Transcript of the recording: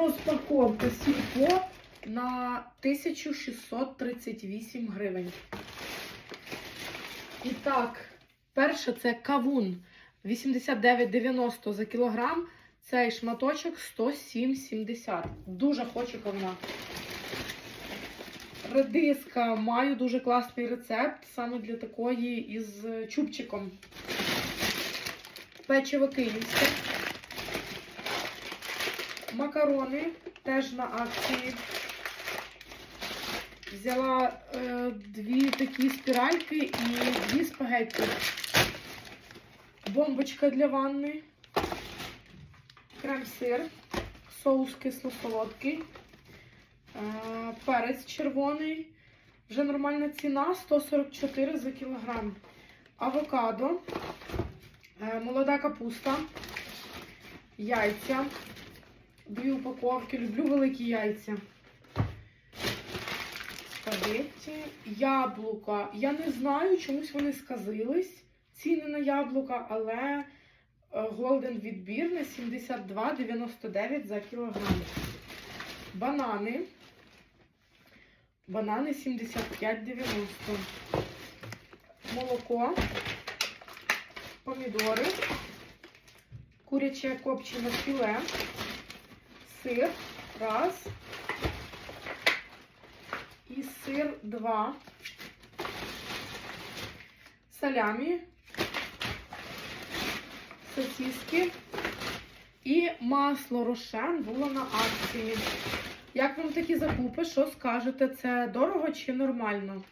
Розпаковка сільпо на 1638 гривень. І так, перше це кавун 89,90 за кілограм. Цей шматочок 107,70. Дуже хочу кавуна. Редиска маю дуже класний рецепт саме для такої із чубчиком. Печиво київське. Макарони теж на акції. Взяла е, дві такі спіральки і дві спагетті. Бомбочка для ванни. Крем-сир. Соус кисло-солодкий. Е, перець червоний. Вже нормальна ціна 144 за кілограм. Авокадо. Е, молода капуста. Яйця. Дві упаковки. Люблю великі яйця. Спагетті. Яблука. Я не знаю, чомусь вони сказились. Ціни на яблука, але Голден відбірне 72,99 за кілограм. Банани. Банани 75,90. Молоко. Помідори. Куряче копчене філе. Сир. Раз. І сир два. Салямі. Сосиски. І масло рошен було на акції. Як вам такі закупи? Що скажете? Це дорого чи нормально?